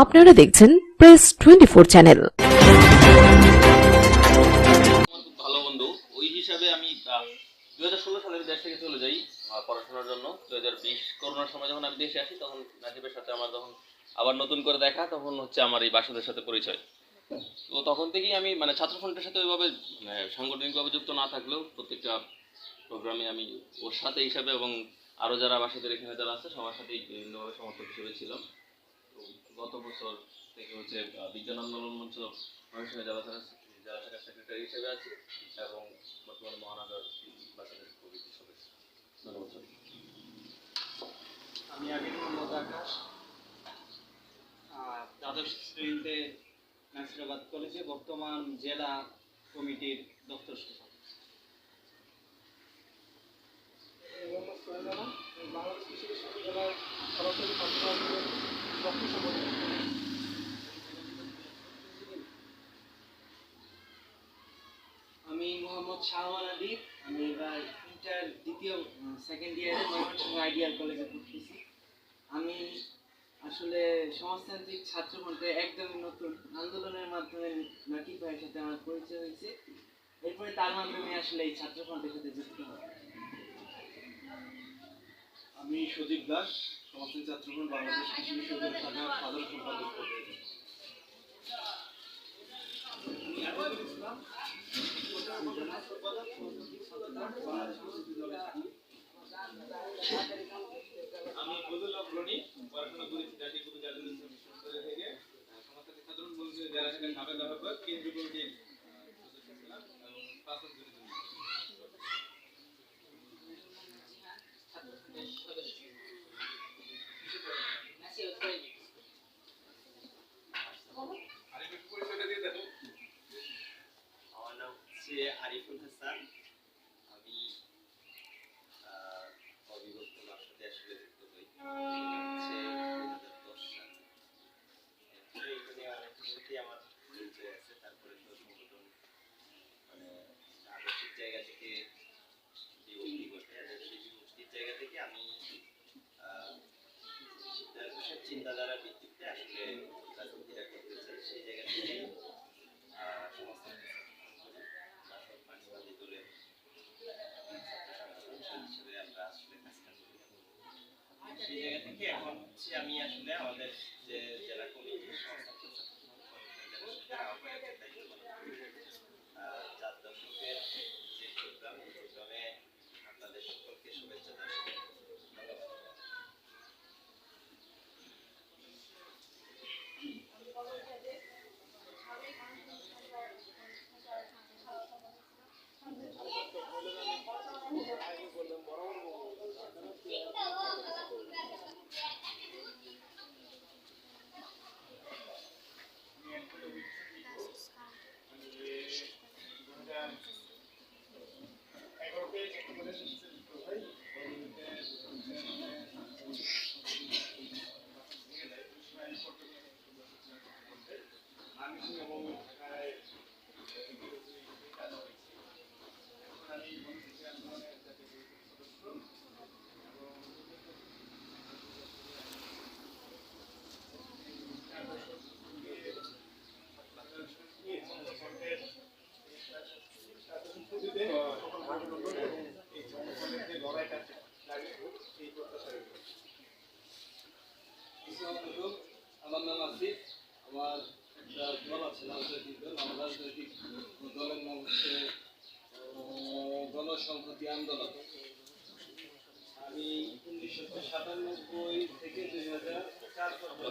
আপনারা দেখছেন press twenty four channel ভালো বন্ধু ওই হিসাবে আমি দুই হাজার ষোলো সালে আমি দেশ থেকে চলে যাই পড়াশোনার জন্য। দুই হাজার বিশ করোনার সময় যখন আমি দেশে আসি তখন নাজিবের সাথে আমার যখন আবার নতুন করে দেখা তখন হচ্ছে আমার এই সাথে পরিচয়। তো তখন থেকেই আমি মানে ছাত্র ফ্রন্টের সাথে ওইভাবে মানে, সাংগঠনিকভাবে যুক্ত না থাকলেও প্রত্যেকটা প্রোগ্রামে আমি ওর সাথে হিসাবে এবং আরও যারা বাসাদের এখানে যারা আছে সবার সাথেই বিভিন্নভাবে সমর্থক হিসেবে ছিলাম। গত বছর থেকে হচ্ছে আহ, বিজ্ঞান আন্দোলন মঞ্চ ময়মনসিংহ জেলা জেলা শাখার সেক্রেটারি হিসেবে আছি এবং বর্তমানে মহানগর বাসাদের কমিটির সদস্য। ধন্যবাদ আমি আমির মোহাম্মদ আকাশ দ্বাদশ শ্রেণীতে নাসিরাবাদ কলেজে বর্তমান জেলা কমিটির দপ্তর আলম বাংলাদেশ কৃষি বিশ্ববিদ্যালয়ের সম্বোধন আমি মোহাম্মদ শাহওয়ান আলী। আমি এবার ইন্টার দ্বিতীয় সেকেন্ড ইয়ারে আইডিয়াল কলেজে পড়তেছি আমি আসলে সমাজতান্ত্রিক ছাত্র ফ্রন্টে একদমই নতুন। আন্দোলনের মাধ্যমে নাকি ভাইয়ের সাথে আমার পরিচয় হয়েছে। এরপরে তার মাধ্যমে আসলে এই ছাত্র সাথে যুক্ত হয় আমি সজীব দাস সমাজসেবী ছাত্রফ্রন্ট বাংলাদেশ কৃষি বিশ্ববিদ্যালয় সাধারণ সম্পাদক পদে। আমি বদুল পড়াশোনা করেছি জাতীয় বলছে যারা সেখানে কেন্দ্রীয় কমিটির আহ, সদস্য ছিলাম এবং পাঁচ বছর ধরে জড়িত। আরেকটু পরিচয়টা দিয়ে দেবো আমার নাম হচ্ছে আরিফুল হাসান আমি আহ, অবিভক্ত বাসাতে আসলে যুক্ত হই হচ্ছে দুই হাজার দশ সালে এরপরে এখানে অনেকের সাথে আমার পরিচয় আছে তারপরে তো সংগঠন মানে আদর্শিক জায়গা থেকে বিভক্তি ঘটে এবং সেই বিভক্তির জায়গা থেকে আমি আহ, সিদ্ধান্ত ঘোষের চিন্তাধারার ভিত্তিতে আসলে রাজনীতিটা করতে চাই সেই জায়গা থেকে আহ, সমাজতান্ত্রিক বাসক পানিবাদী দলের ছাত্র সংগঠন হিসেবে আমরা আসলে কাজটা করি এখন হচ্ছে আমি আসলে আমাদের যে জেলা কমিটি সংস্থাপন ছাত্র সংগঠনের জেলা শাখার আহ্বায়কের দায়িত্ব পালন করি। আহ, চার দশকের যে প্রোগ্রাম এই প্রোগ্রামে আপনাদের সকলকে শুভেচ্ছা জানাই ধন্যবাদ আসসালামু আমার নাম আসিফ আমার একটা দল আছে রাজনৈতিক দল আমার রাজনৈতিক দলের নাম হচ্ছে আহ, গণসংহতি আন্দোলন থেকে দুই হাজার চার পর্যন্ত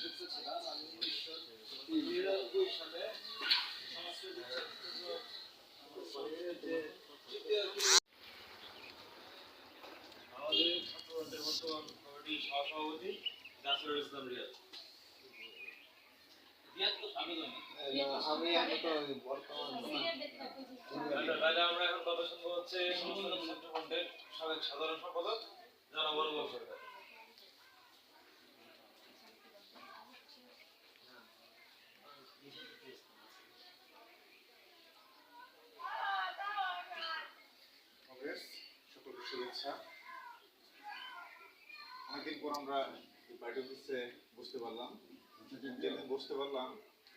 যুক্ত ছিলাম আমাদের ছাত্রদের কমিটির সহসভাপতি ইসলাম রিয়াদ রিয়াদ তো স্বামী হয়নি। আমি এখন বর্তমান আচ্ছা, আমরা অনেকদিন পর আমরা পার্টি বসতে পারলাম যেদিন বসতে পারলাম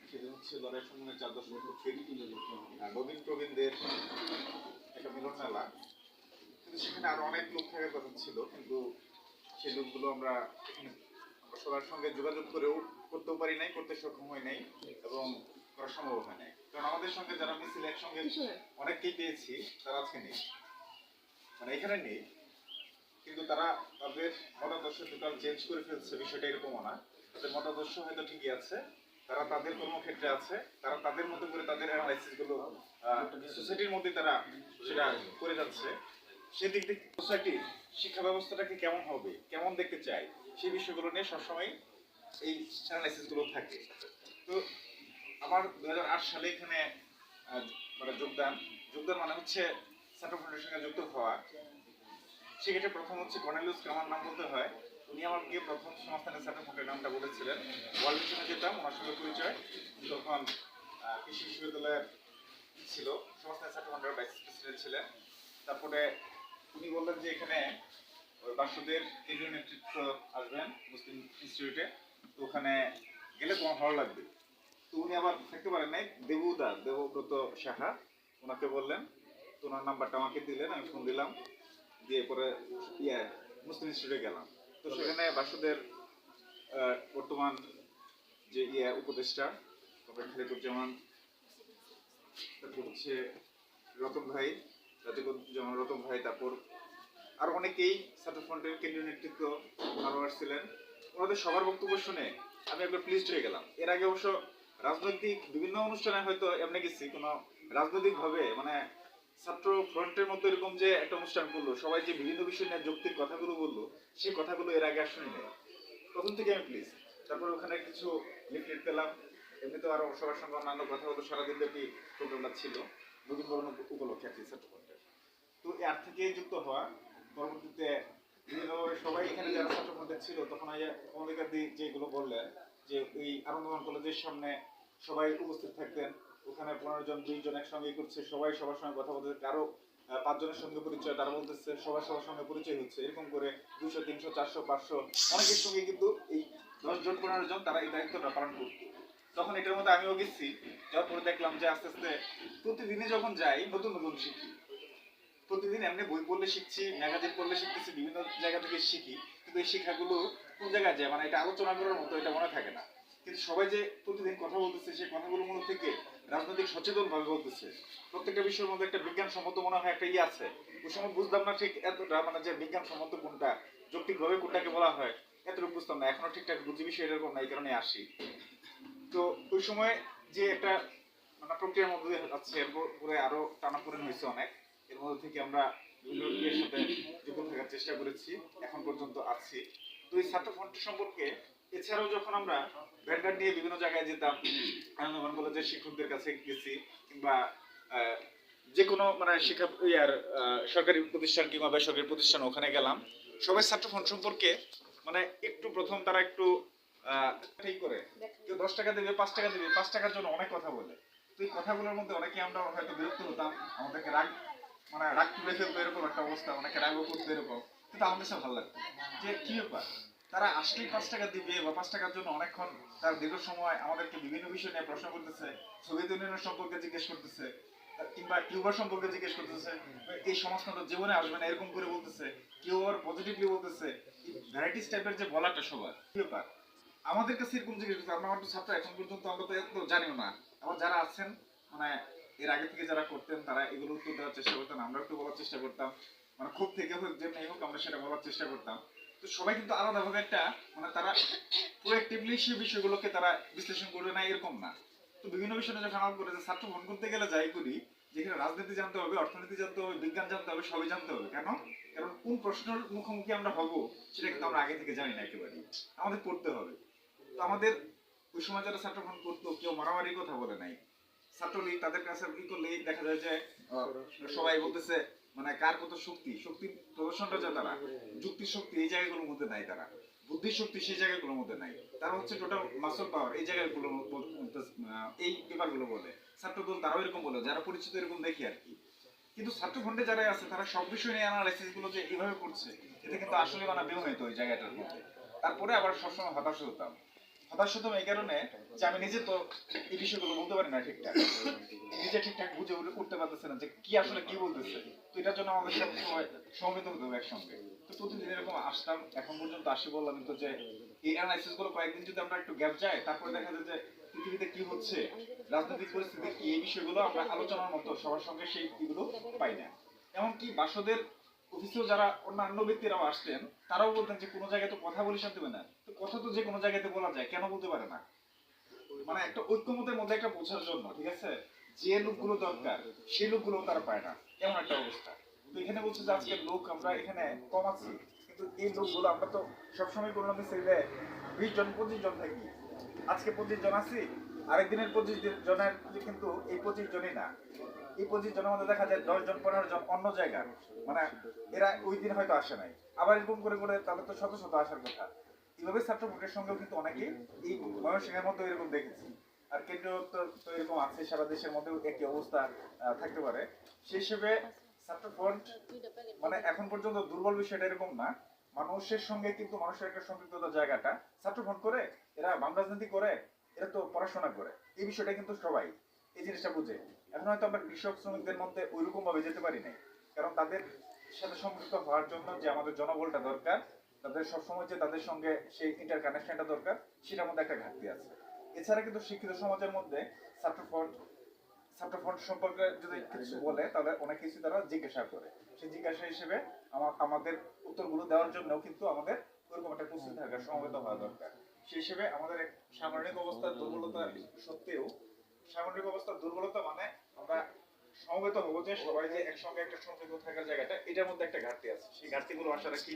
সেদিন হচ্ছে লড়াই সম্মানের চার দশ লক্ষ ফেরি তুলে নবীন প্রবীণদের একটা মিলন মেলা কিন্তু সেখানে আরও অনেক লোক থাকার কথা ছিল কিন্তু সেই লোকগুলো আমরা আমরা সবার সঙ্গে যোগাযোগ করেও করতেও পারি নাই করতে সক্ষম হয় নাই এবং করা সম্ভব হয় নাই। কারণ আমাদের সঙ্গে যারা মিছিল একসঙ্গে অনেককেই পেয়েছি তারা আজকে নেই। মানে এখানে নেই কিন্তু তারা তাদের মতাদর্শ টোটাল চেঞ্জ করে ফেলছে বিষয়টা এরকমও না। তাদের মতাদর্শ হয়তো ঠিকই আছে, তারা তাদের কর্মক্ষেত্রে আছে, তারা তাদের মতো করে তাদের অ্যানালাইসিসগুলো সোসাইটির মধ্যে তারা সেটা করে যাচ্ছে। সেদিক থেকে সোসাইটি শিক্ষা ব্যবস্থাটাকে কেমন হবে, কেমন দেখতে চাই সেই বিষয়গুলো নিয়ে সবসময় এই অ্যানালাইসিসগুলো থাকে। তো আমার দু হাজার আট সালে এখানে মানে যোগদান যোগদান মানে হচ্ছে ছাত্র ফ্রন্টের সঙ্গে যুক্ত হওয়া। সেক্ষেত্রে প্রথম হচ্ছে কর্নেলিউস কামার নাম বলতে হয়। উনি আমার আমাকে প্রথম সংস্থানের ছাত্র ফ্রন্টের নামটা বলেছিলেন। ওয়ার্ল্ড মিশনে যেতাম ওনার সঙ্গে পরিচয়। তখন কৃষি বিশ্ববিদ্যালয়ের ছিল সংস্থানের ছাত্র ফ্রন্টের ভাইস প্রেসিডেন্ট ছিলেন। তারপরে উনি বললেন যে এখানে ওই বাসুদের কেন্দ্রীয় নেতৃত্ব আসবেন মুসলিম ইনস্টিটিউটে তো ওখানে গেলে তোমার ভালো লাগবে। তো উনি আবার থাকতে পারেন নাই দেবুদা দেবব্রত সাহা। ওনাকে বললেন, তো ওনার নাম্বারটা আমাকে দিলেন, আমি ফোন দিলাম। দিয়ে পরে ইয়ে মুসলিম ইনস্টিটিউটে গেলাম। তো সেখানে বাসুদের বর্তমান যে ইয়ে উপদেষ্টা ডক্টর খালিকুজ্জামান হচ্ছে রতন ভাই রাজিকুজ্জামান রতন ভাই, তারপর আর অনেকেই ছাত্র ফ্রন্টের কেন্দ্রীয় নেতৃত্ব আরও আসছিলেন ওনাদের সবার বক্তব্য শুনে আমি একবার প্লিজড হয়ে গেলাম। এর আগে অবশ্য রাজনৈতিক বিভিন্ন অনুষ্ঠানে হয়তো এমনি গেছি, কোনো রাজনৈতিক ভাবে মানে ছাত্র ফ্রন্টের মধ্যে এরকম যে একটা অনুষ্ঠান করল, সবাই যে বিভিন্ন বিষয় নিয়ে যৌক্তিক কথাগুলো বলল, সেই কথাগুলো এর আগে শুনি নাই। প্রথম থেকে আমি প্লিজ তারপর ওখানে কিছু লিফলেট পেলাম। এমনিতে আরও সবার সঙ্গে অন্যান্য কথা হতো সারাদিন ব্যাপী প্রোগ্রামটা ছিল, নতুন বরণ উপলক্ষে আর কি ছাত্র ফ্রন্টের। তো এর থেকে যুক্ত হওয়া। পরবর্তীতে বিভিন্নভাবে সবাই এখানে যারা ছাত্র ফ্রন্টে ছিল, তখন এই কমলিকা দি যেগুলো বললেন, যে ওই আনন্দমান কলেজের সামনে সবাই উপস্থিত থাকতেন। ওখানে পনেরো জন দুই জন একসঙ্গে করছে সবাই সবার সঙ্গে কথা বলতে কারও আহ, পাঁচজনের সঙ্গে পরিচয় তারা বলতেছে সবার সবার সঙ্গে পরিচয় হচ্ছে। এরকম করে দুশো তিনশো চারশো পাঁচশো অনেকের সঙ্গে কিন্তু এই দশ জন পনেরো জন তারা এই দায়িত্বটা পালন করতো তখন এটার মধ্যে আমিও গেছি। যাওয়ার পরে দেখলাম যে আস্তে আস্তে প্রতিদিনই যখন যাই নতুন নতুন শিখি। প্রতিদিন এমনি বই পড়লে শিখছি ম্যাগাজিন পড়লে শিখতেছি বিভিন্ন জায়গা থেকে শিখি। কিন্তু এই শিক্ষাগুলো কোন জায়গায় যায়? মানে এটা আলোচনা করার মতো এটা মনে থাকে না। কিন্তু সবাই যে প্রতিদিন কথা বলতেছে, সেই কথাগুলোর মধ্যে থেকে রাজনৈতিক সচেতন ভাবে বলতেছে। প্রত্যেকটা বিষয়ের মধ্যে একটা বিজ্ঞান সম্মত মনে হয় একটা ইয়ে আছে। ওই সময় বুঝলাম না ঠিক এতটা মানে যে বিজ্ঞান সম্মত কোনটা যৌক্তিক ভাবে কোনটাকে বলা হয়, এতটুকু বুঝতাম না। এখনও ঠিকঠাক বুঝি বিষয় এরকম না, এই কারণে আসি। তো ওই সময় যে একটা মানে প্রক্রিয়ার মধ্যে দিয়ে যাচ্ছে এরপরে আরও টানাপোড়েন হয়েছে অনেক। এর মধ্যে থেকে আমরা বিভিন্ন সাথে যুক্ত থাকার চেষ্টা করেছি। এখন পর্যন্ত আছি। তো এই ছাত্র সম্পর্কে এছাড়াও যখন আমরা ভ্যানগার্ড নিয়ে বিভিন্ন জায়গায় যেতাম, আনন্দমান কলেজের শিক্ষকদের কাছে গেছি কিংবা যে কোনো মানে শিক্ষা ইয়ার সরকারি প্রতিষ্ঠান কিংবা বেসরকারি প্রতিষ্ঠান ওখানে গেলাম। সবাই ছাত্র ফ্রন্ট সম্পর্কে মানে একটু প্রথম তারা একটু ঠিক করে কেউ দশ টাকা দেবে, পাঁচ টাকা দেবে, পাঁচ টাকার জন্য অনেক কথা বলে। তো এই কথাগুলোর মধ্যে অনেকে আমরা হয়তো বিরক্ত হতাম, আমাদেরকে রাগ মানে রাগ তুলে ফেলতো এরকম একটা অবস্থা, অনেকে রাগও করতো এরকম। কিন্তু আমাদের কাছে ভালো লাগতো। যে কি ব্যাপার? তারা আসলেই পাঁচ টাকা দিবে বা পাঁচ টাকার জন্য অনেকক্ষণ তার দীর্ঘ সময় আমাদেরকে বিভিন্ন বিষয় নিয়ে প্রশ্ন করতেছে সোভিয়েত ইউনিয়নের সম্পর্কে জিজ্ঞেস করতেছে, কিংবা কিউবা সম্পর্কে জিজ্ঞেস করতেছে, এই সমাজতন্ত্র জীবনে আসবে না এরকম করে বলতেছে কেউ আবার পজিটিভলি বলতেছে ভ্যারাইটিস টাইপের যে বলাটা সবার ব্যাপার? আমাদের কাছে এরকম জিজ্ঞেস করছে আমরা একটু ছাত্র, এখন পর্যন্ত আমরা তো এত জানিও না, আবার যারা আছেন মানে এর আগে থেকে যারা করতেন, তারা এগুলো উত্তর দেওয়ার চেষ্টা করতেন আমরা একটু বলার চেষ্টা করতাম মানে খুব থেকে হোক, যেমনি হোক, আমরা সেটা বলার চেষ্টা করতাম। তো সবাই কিন্তু আলাদাভাবে একটা মানে তারা প্রোয়েক্টিভলি সেই বিষয়গুলোকে তারা বিশ্লেষণ করবে না এরকম না। তো বিভিন্ন বিষয় যখন আলাপ করে, যে ছাত্র ফোন করতে গেলে যাই করি, যেখানে রাজনীতি জানতে হবে, অর্থনীতি জানতে হবে, বিজ্ঞান জানতে হবে, সবই জানতে হবে। কেন? কারণ কোন প্রশ্নের মুখোমুখি আমরা হব, সেটা কিন্তু আমরা আগে থেকে জানি না একেবারে আমাদের পড়তে হবে। তো আমাদের ওই সময় যারা ছাত্র ফোন করতো, কেউ মারামারি কথা বলে নাই। ছাত্রলীগ তাদের কাছে ই করলেই দেখা যায় যে সবাই বলতেছে মানে কার কত শক্তি? শক্তি প্রদর্শনটা যে তারা, যুক্তি শক্তি এই জায়গাগুলোর মধ্যে নাই তারা। বুদ্ধি শক্তি সেই জায়গাগুলোর মধ্যে নাই। তারা হচ্ছে টোটাল মাসল পাওয়ার এই জায়গাগুলো এই পেপারগুলো বলে। ছাত্রদল তারাও এরকম বলে, যারা পরিচিত এরকম দেখি আর কি। কিন্তু ছাত্র ফ্রন্টে যারা আছে, তারা সব বিষয় নিয়ে অ্যানালাইসিসগুলো যে এইভাবে করছে এটা কিন্তু আসলে মানে বেউমিত ওই জায়গাটার মধ্যে। তারপরে আবার সবসময় হতাশ হতাম। হতাশ হতাম এই কারণে যে আমি নিজে তো এই বিষয়গুলো বলতে পারি না ঠিকঠাক। নিজে ঠিকঠাক বুঝে উঠে- উঠতে পারতেছে না যে কি আসলে কি বলতেছে। তো এটার জন্য আমাদের সব সময় সমবেত হতে হবে একসঙ্গে। তো প্রতিদিন এরকম আসতাম, এখন পর্যন্ত আসি বললাম তো যে এই অ্যানালাইসিসগুলো কয়েকদিন যদি আমরা একটু গ্যাপ যাই তারপরে দেখা যায় যে পৃথিবীতে কি হচ্ছে, রাজনৈতিক পরিস্থিতি কি, এই বিষয়গুলো আমরা আলোচনার মতো সবার সঙ্গে সেই দিকগুলো পাই না। এমনকি বাসদের অফিসেও যারা অন্যান্য ব্যক্তিরাও আসতেন, তারাও বলতেন যে কোনো জায়গায় তো কথা বলি শান্তি না। কথা তো যে কোনো জায়গাতে বলা যায়, কেন বলতে পারে না? মানে একটা ঐক্যমতের মধ্যে একটা বোঝার জন্য, ঠিক আছে? যে লোকগুলো দরকার, সেই লোকগুলো তারা পায় না। এমন একটা অবস্থা? তো এখানে বলছে যে আজকে লোক আমরা এখানে কম আছি, কিন্তু এই লোকগুলো আমরা তো সবসময় কোনো না ছেলে বিশ জন, পঁচিশ জন থাকি। আজকে পঁচিশ জন আছি, আরেকদিনের পঁচিশ জনের কিন্তু এই পঁচিশ জনই না। এই পঁচিশ জনের মধ্যে দেখা যায় দশ জন, পনেরো জন অন্য জায়গার। মানে এরা ওই দিন হয়তো আসে নাই। আবার এরকম করে করে তাহলে তো শত শত আসার কথা। এইভাবে ছাত্র ভোটের সঙ্গেও কিন্তু অনেকেই এই ময়মনসিংহের মধ্যে এরকম দেখেছি। আর কেন্দ্রীয় তো এরকম আছে সারা দেশের মধ্যেও একই অবস্থা থাকতে পারে। সেই হিসেবে ছাত্র ফ্রন্ট মানে এখন পর্যন্ত দুর্বল বিষয়টা এরকম না। মানুষের সঙ্গে কিন্তু মানুষের একটা সম্পৃক্ততার জায়গাটা। ছাত্র ফ্রন্ট করে, এরা বাম রাজনীতি করে, এরা তো পড়াশোনা করে। এই বিষয়টা কিন্তু সবাই এই জিনিসটা বুঝে। এখন হয়তো আমরা কৃষক শ্রমিকদের মধ্যে ওইরকম ভাবে যেতে পারি নাই। কারণ তাদের সাথে সম্পৃক্ত হওয়ার জন্য যে আমাদের জনবলটা দরকার তাদের সবসময় যে তাদের সঙ্গে সেই ইন্টার কানেকশনটা দরকার, সেটার মধ্যে একটা ঘাটতি আছে। এছাড়া কিন্তু শিক্ষিত সমাজের মধ্যে ছাত্র ফ্রন্ট ছাত্র ফ্রন্ট সম্পর্কে যদি কিছু বলে, তাহলে অনেক কিছু তারা জিজ্ঞাসা করে। সেই জিজ্ঞাসা হিসেবে আমা- আমাদের উত্তরগুলো দেওয়ার জন্য কিন্তু আমাদের ওইরকম একটা প্রস্তুতি থাকা সমবেত হওয়া দরকার। সেই হিসেবে আমাদের এক সামরিক অবস্থার দুর্বলতা সত্ত্বেও, সামরিক অবস্থার দুর্বলতা মানে আমরা সমবেত হব যে সবাই যে একসঙ্গে একটা সম্পর্ক থাকার জায়গাটা, এটার মধ্যে একটা ঘাটতি আছে। সেই ঘাটতিগুলো আশা রাখি